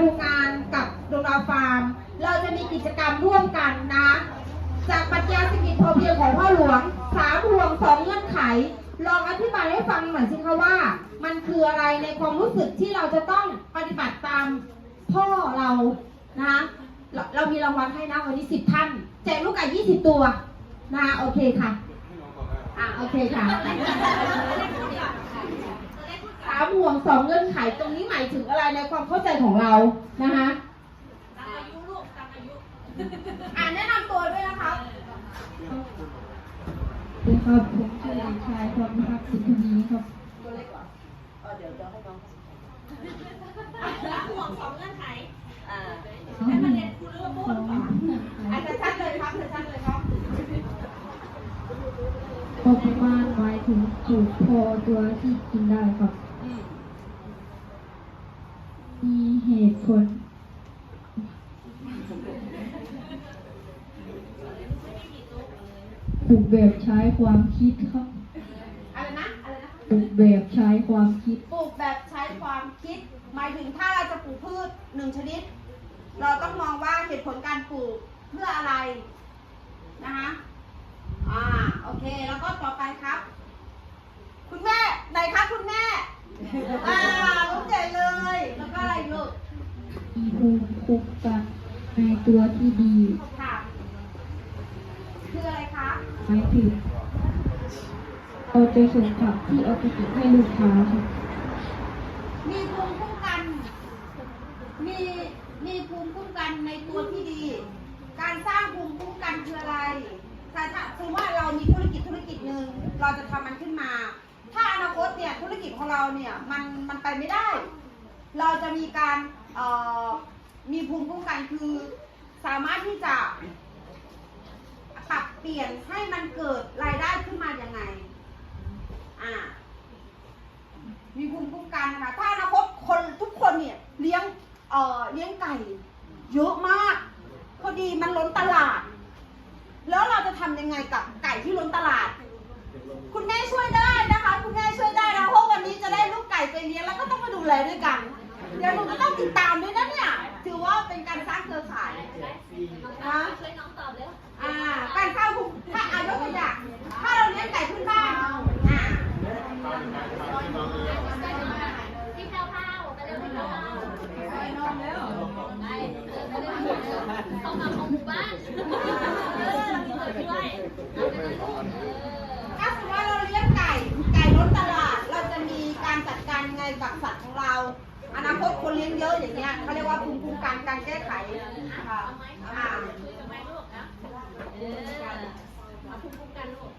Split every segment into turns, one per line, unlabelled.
ดูงานกับดวงดาวฟาร์ม เราจะมีกิจกรรมร่วมกันนะ จากปรัชญาเศรษฐกิจพอเพียงของพ่อหลวงสามห่วงสองเงื่อนไข ลองอธิบายให้ฟังหน่อยสิคะว่า มันคืออะไรในความรู้สึกที่เราจะต้องปฏิบัติตามพ่อเรานะคะเราเรามีรางวัลให้นะวันนี้สิบท่านแจกลูกไก่ยี่สิบตัวนะคะโอเคค่ะ อะ โอเคค่ะามห่วงสองเงื่อนไขตรงนี้หมายถึงอะไรในความเข้าใจของเรานะคะอ่านแนะนำตัวด้วยนะครับ
สวัสดีครับผมชื่อเด็กชายพรพิพัฒน์สินทวีครับ
ตัวเล็กกว่าเออเดี๋ยวเดี๋ยวให้น้อง
ห่วงสองเงื่อนไข
อ่า
ให้มันเรียนคุณรู้ว่าพูด
อาจจะชัดเลยครับจะชัดเลยครับ
พอประมาณหมายถึงปลูกพอตัวที่กินได้ครับ
อืม
มี เหตุผล ปลูกแบบใช้ความคิดครับ
อะไรนะอะไรนะ
ปลูกแบบใช้ความคิด
ปลูกแบบใช้ความคิด หมายถึงถ้าเราจะปลูกพืชหนึ่งชนิด เราต้องมองว่าเหตุผลการปลูกเพื่ออะไรนะคะอ่าโอเคแล้วก็ต่อไปครับ คุณแม่ไหนคะคุณแม่อ่าลูกใหญ่เลย แล้ วก็อะไรลูก
มีภูมิคุ้มกันในตัวที่ดี
ค่ะคืออะไรคะ
หมายถึงเราจะส่งผักที่ออร์แกนิกให้ลูกค้าครับ
มีภูมิคุ้มกัน มีมีภูมิคุ้มกันในตัวที่ดี การสร้างภูมิคุ้มกันคืออะไรถ้าถ้าสมมติว่าเรามีธุรกิจธุรกิจหนึ่งเราจะทำมันขึ้นมา ถ้าอนาคตเนี่ยธุรกิจของเราเนี่ยมันมันไปไม่ได้ เราจะมีการมีภูมิคุ้มกันคือสามารถที่จะปรับเปลี่ยนให้มันเกิดรายได้ขึ้นมาอย่างไง อ่า มีภูมิคุ้มกันนะคะถ้าอนาคตคนทุกคนเนี่ยเลี้ยงเอ่อเลี้ยงไก่ เยอะมาก พอดีมันล้นตลาด แล้วเราจะทำยังไงกับไก่ที่ล้นตลาด คุณแม่ช่วยได้นะคะ คุณแม่ช่วยได้นะเพราะวันนี้จะได้ลูกไก่ไปเลี้ยงแล้วก็ต้องมาดูแลด้วยกัน เดี๋ยวหนูก็ต้องติดตามด้วยนะเนี่ย ถือว่าเป็นการสร้างเครือข่ายนะ
ช่วยน้องตอบเร็ว
อ่า การสร้างภูมิถ้าอายกตัวอย่าง ถ้าเราเลี้ยงไก่พื้นบ้านอ่า
พี่แพรวพราวไปเร็วพี่แพรวพราวไปนอนแล้วไปเออไปเร็วต้องมาของหมู่บ้านเออเรามีเปิดด้วยเอาไปเลยลูกเออ
ถ้าสมมติว่าเราเลี้ยงไก่ ไก่ล้นตลาด เราจะมีการจัดการยังไงกับสัตว์ของเรา อนาคตคน เลี้ยงเยอะอย่างเงี้ยเขาเรียกว่าภูมิคุ้มกันการแก้ไขค่ะ
เอาไหมเอาไหม
อ่า
เอาไหมลูกนะเออเอาภูมิคุ้มกันลูก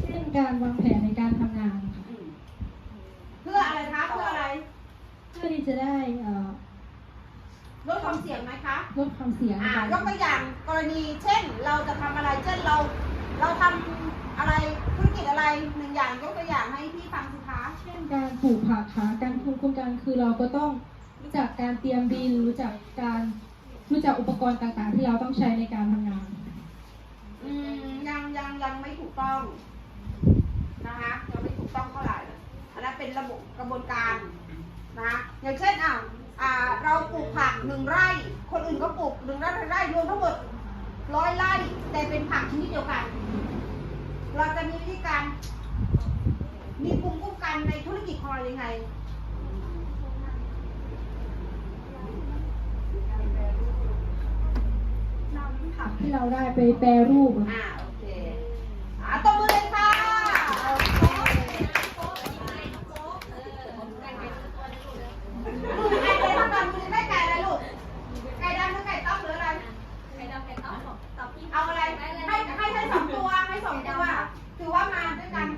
เช่นการวางแผนในการทำงานค่ะ
อืมเพื่ออะไรคะเพื่ออะไร
เพื่อที่จะได้เอ่อ
ลดความเสี่ยงไหมคะ
ลดความเสี่ยง
อ่า
ค่ะ
ยกตัวอย่างกรณีเช่นเราจะทำอะไรเช่นเรา เราทำอะไรธุรกิจอะไรหนึ่งอย่างยกตัวอย่างให้พี่ฟังสิคะ
เช่นการปลูกผักค่ะการปลูกโครงการคือเราก็ต้องรู้จักการเตรียมดินรู้จักการรู้จักอุปกรณ์ต่างๆ ที่เราต้องใช้ในการทำงาน
อืมยังยังยังไม่ถูกต้องนะคะยังไม่ถูกต้องเท่าไหร่อันนั้นเป็นระบบกระบวนการนะอย่างเช่นอะอ่าเราปลูกผักหนึ่งไร่ คนอื่นก็ปลูกหนึ่งไร่ไร่รวมทั้งหมด ร้อยไร่แต่เป็นผักชนิดเดียวกัน เราจะมีวิธีการ มีภูมิคุ้มกันในธุรกิจของเรายังไง
นำผักที่เราได้ไปแปรรูปอะ
อ่าโอเคอ่าตบมือเลยค่ะโอเคไก่อะไรทำมือไม่ไก่อะไรลูก ไก่ดำหรือไก่ต้มหรืออะไร
ใครดำใครต้อมตอบพี่
เอาอะไร ให้ให้ให้สองตัว ให้สองตัว ถือว่ามาด้วยกัน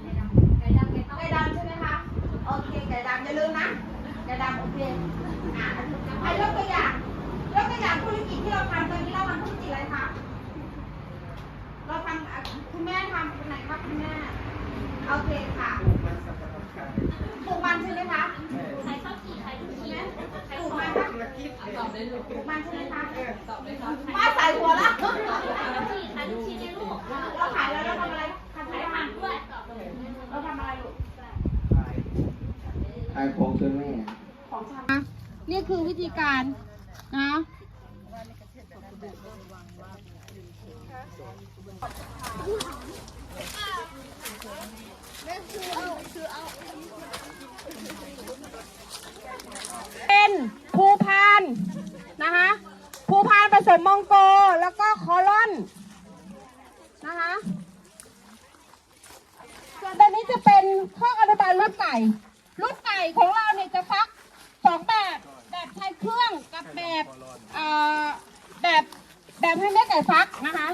ใครดำใครต้อม
ไก่ดำใช่ไหมคะ โอเค ไก่ดำอย่าลืมนะ ไก่ดำโอเค อ่าให้ยกตัวอย่าง ยกตัวอย่างธุรกิจที่เราทำตอนนี้เราทำธุรกิจอะไรคะ เราทำอะคุณแม่ทำไหนครับคุณแม่ โอเคค่ะปลูกมันใช่ไหมคะ
ใครชอบขี่ใครทุกขี่ใคร
ปลูก
ชอบ
มันคะ
ตอบได้ลูก
ปลูกมันใช่ไหมคะ
ตอบได้ครับ
ป้าใส่หัวละ
ใครทุกขี่ใครทุกขี่ในลูก
เราขายแล้วเราทำอะไรทำ
ใคร
อะไร
ผ่านด้วยตอบเลย
เราทำอะไรลูก
ขายของช่วยแม่
ของนี่คือวิธีการนะ เป็นภูพานนะคะภูพานผสมมองโกแล้วก็คอลอนนะคะส่วนตัวนี้จะเป็นข้ออนุบาลลูกไก่ลูกไก่ของเราเนี่ยจะฟักสองแบบแบบใช้เครื่องกับแบบเอ่อแบบแบบให้แม่ไก่ฟักนะคะ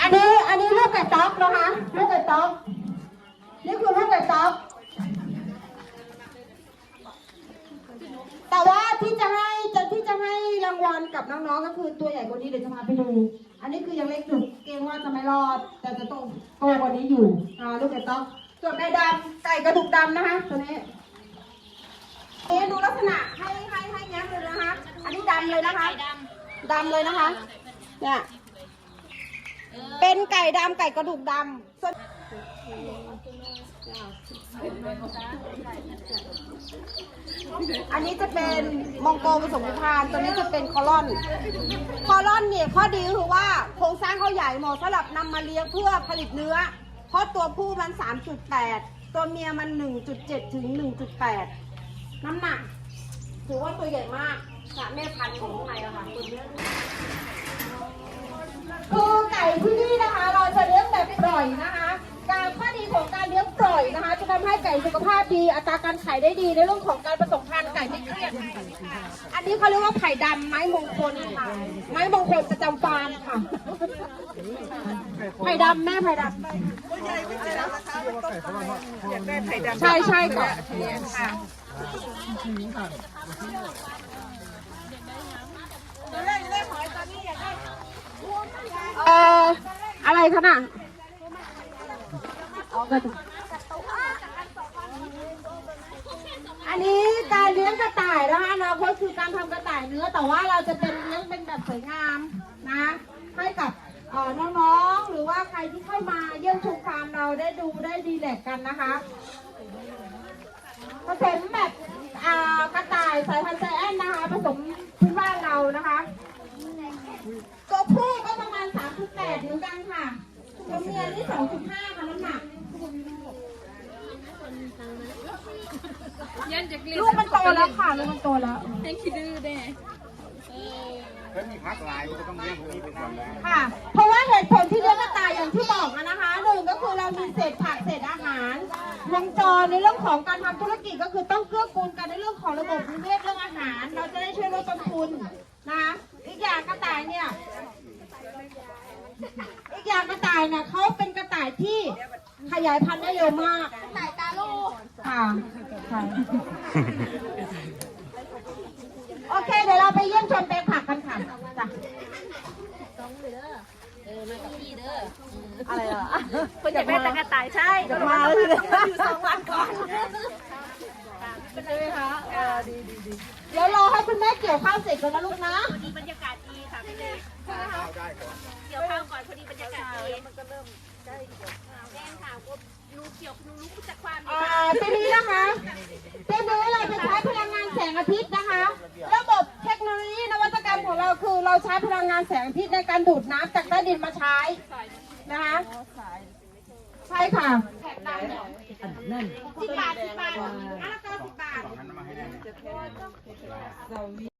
อันนี้อันนี้ลูกไก่ต๊อกนะคะลูกไก่ต๊อกนี่คือลูกไก่ต๊อกแต่ว่าที่จะให้จะที่จะให้รางวัลกับน้องๆก็คือตัวใหญ่กว่านี้เดี๋ยวจะพาไปดู อันนี้คือยังเล็กอยู่เกรงว่าจะไม่รอด แต่จะโตโตกว่านี้อยู่อ่าลูกไก่ต๊อกส่วนไก่ดำไก่กระดูกดำนะคะตัวนี้เอ๊ะดูลักษณะให้ให้ให้แง้มเลยนะคะ อันนี้ดำเลยนะคะ
ไก่ด
ดำเลยนะคะ เนี่ย เป็นไก่ดำไก่กระดูกดำส่วนอันนี้จะเป็นมองโกผสมพานตัวนี้จะเป็นคอลอน คอลอนเนี่ยข้อดีคือว่าโครงสร้างเขาใหญ่เหมาะสำหรับนำมาเลี้ยงเพื่อผลิตเนื้อ เพราะตัวผู้มัน 3.8 ตัวเมียมัน 1.7 ถึง 1.8 น้ำหนัก ถือว่าตัวใหญ่มากจากแม่พันธุ์ของไทยอะค่ะตัวเนี้ย คือไก่ที่นี่นะคะ เราจะเลี้ยงแบบปล่อยนะคะ การข้อดีของการเลี้ยงปล่อยนะคะ จะทำให้ไก่สุขภาพดี อัตราการไข่ได้ดีในเรื่องของการผสมพันธุ์ไก่ไม่เครียดอันนี้เขาเรียกว่าไข่ดำไม้มงคลค่ะ ไม้มงคลประจำฟาร์มค่ะ ไข่ดำแม่ไข่ดำใช่ใช่ค่ะค่ะ เอ่ออะไร คะน่ะอันนี้การเลี้ยงกระต่ายนะคะอนาคตคือการทำกระต่ายเนื้อแต่ว่าเราจะเป็นเลี้ยงเป็นแบบสวยงามนะ ให้กับน้องๆหรือว่าใครที่เข้ามาเยี่ยมชมฟาร์มเราได้ดูได้ดีแลกกันนะคะผสมแบบกระต่ายสายพันธุ์ไซแอนนะคะผสมพื้นบ้านเรานะคะตัวผู้ก็ ประมาณ3.8เหมือนกันค่ะตัวเมียนี่2.5ค่ะน้ำหนัก
ยันจากเรียน
ลูกมันโตแล้วค่ะลูกมันโตแล้ว
ให้คิดดื้อได้
ถ้ามีพักหลายก็ต้องเลี้ยงพวกนี้ไปนำแล้ว
ค่ะ เพราะว่าเหตุผลที่เลี้ยงกระต่ายอย่างที่บอกอะนะคะหนึ่งก็คือเรามีเศษผักเศษอาหารวงจรในเรื่องของการทำธุรกิจก็คือต้องเกื้อกูลกันในเรื่องของระบบนิเวศเรื่องอาหาร เราจะได้ช่วยลดต้นทุนนะคะอีกอย่างกระต่ายเนี่ย อีกอย่างกระ ต่ายเนี่ยเขาเป็นกระต่ายที่ขยายพันธุ์ได้เร็วมาก
กระต่ายตาลูก
ค่ะค่ะโอเค เดี๋ยวเราไปเยี่ยมชมแปลงผักกันค่ะจ้ะ
ต้องเด้อเออมากับพี่เด้อ
อะไรเหรอ
คนอยากได้ตากระต่ายใช่
จะมาแล้วทีเดียว
อยู่สองวันก่อน
ใช่ไหมคะเออดีดีดีเดี๋ยวรอให้คุณแม่เกี่ยวข้าวเสร็จก่อนนะลูกนะ
พอดีบรรยากาศดีค่ะพี่เล็กเกี่ยวข้าวก่อนพอดีบรรยากาศดีมันก็เริ่มใกล้แดงค่ะกูรู้เกี่ยวรู้รู้จักความ
อ่าทีนี้นะคะทีนี้เราจะใช้พลังงานแสงอาทิตย์นะคะ ระบบเทคโนโลยีนวัตกรรมของเราคือเราใช้พลังงานแสงอาทิตย์ในการดูดน้ำจากใต้ดินมาใช้นะคะใช่ค่ะสิบบาทสิบบาทอันละเก้าสิบบาท